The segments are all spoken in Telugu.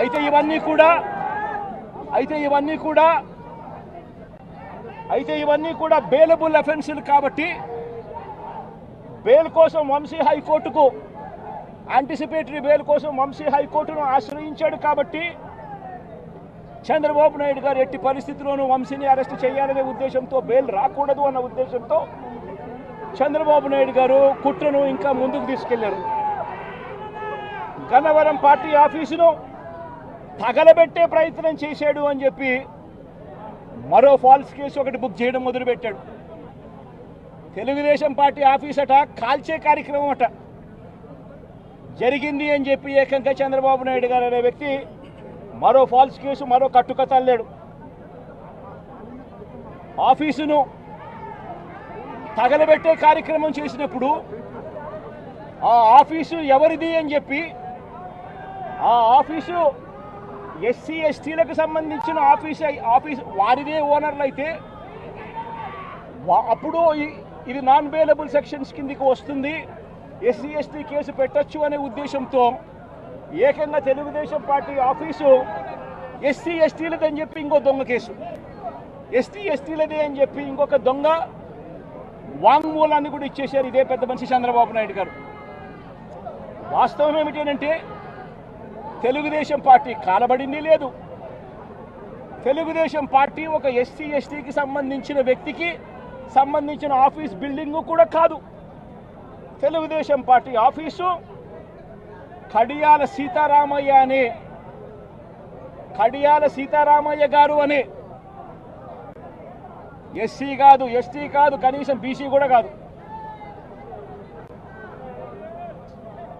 అయితే ఇవన్నీ కూడా అయితే ఇవన్నీ కూడా అయితే ఇవన్నీ కూడా బెయిలబుల్ అఫెన్సులు కాబట్టి బెయిల్ కోసం వంశీ హైకోర్టుకు యాంటిసిపేటరీ బెయిల్ కోసం వంశీ హైకోర్టును ఆశ్రయించాడు కాబట్టి చంద్రబాబు నాయుడు గారు ఎట్టి పరిస్థితుల్లోనూ వంశీని అరెస్ట్ చేయాలనే ఉద్దేశంతో బెయిల్ రాకూడదు అన్న ఉద్దేశంతో చంద్రబాబు నాయుడు గారు కుట్రను ఇంకా ముందుకు తీసుకెళ్ళారు. గన్నవరం పార్టీ ఆఫీసును తగలబెట్టే ప్రయత్నం చేశాడు అని చెప్పి మరో ఫాల్స్ కేసు ఒకటి బుక్ చేయడం మొదలుపెట్టాడు. తెలుగుదేశం పార్టీ ఆఫీస్ అట కాల్చే కార్యక్రమం అట. జరిగింది అని చెప్పి ఏకంగా చంద్రబాబు నాయుడు గారు అనే వ్యక్తి మరో ఫాల్స్ కేసు మరో కట్టుక తల్లాడు. ఆఫీసును తగలబెట్టే కార్యక్రమం చేసినప్పుడు ఆ ఆఫీసు ఎవరిది అని చెప్పి ఆ ఆఫీసు ఎస్సీ ఎస్టీలకు సంబంధించిన ఆఫీస్ ఆఫీస్ వారిదే ఓనర్లు అయితే వా- అప్పుడు ఇది నాన్ వేలబుల్ సెక్షన్స్ కిందికి వస్తుంది. ఎస్సీ ఎస్టీ కేసు పెట్టొచ్చు అనే ఉద్దేశంతో ఏకంగా తెలుగుదేశం పార్టీ ఆఫీసు ఎస్సీ ఎస్టీలదని చెప్పి ఇంకో దొంగ కేసు. ఎస్టీ ఎస్టీలదే అని చెప్పి ఇంకొక దొంగ వాంగ్మూలాన్ని కూడా ఇచ్చేశారు ఇదే పెద్ద మనిషి చంద్రబాబు నాయుడు గారు. వాస్తవం ఏమిటంటే తెలుగుదేశం పార్టీ కానబడింది లేదు. తెలుగుదేశం పార్టీ ఒక ఎస్సీ ఎస్టీకి సంబంధించిన వ్యక్తికి సంబంధించిన ఆఫీస్ బిల్డింగ్ కూడా కాదు. తెలుగుదేశం పార్టీ ఆఫీసు కడియాల సీతారామయ్య అనే కడియాల సీతారామయ్య గారు అనే. ఎస్సీ కాదు ఎస్టీ కాదు కనీసం బీసీ కూడా కాదు.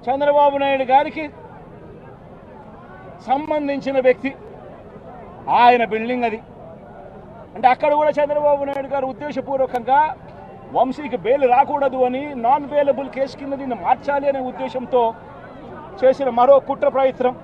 చంద్రబాబు నాయుడు గారికి సంబంధించిన వ్యక్తి. ఆయన బిల్డింగ్ అది. అంటే అక్కడ కూడా చంద్రబాబు నాయుడు గారు ఉద్దేశపూర్వకంగా వంశీకి బెయిల్ రాకూడదు అని నాన్ వేలబుల్ కేసు కింద దీన్ని మార్చాలి అనే ఉద్దేశంతో చేసిన మరో కుట్ర ప్రయత్నం.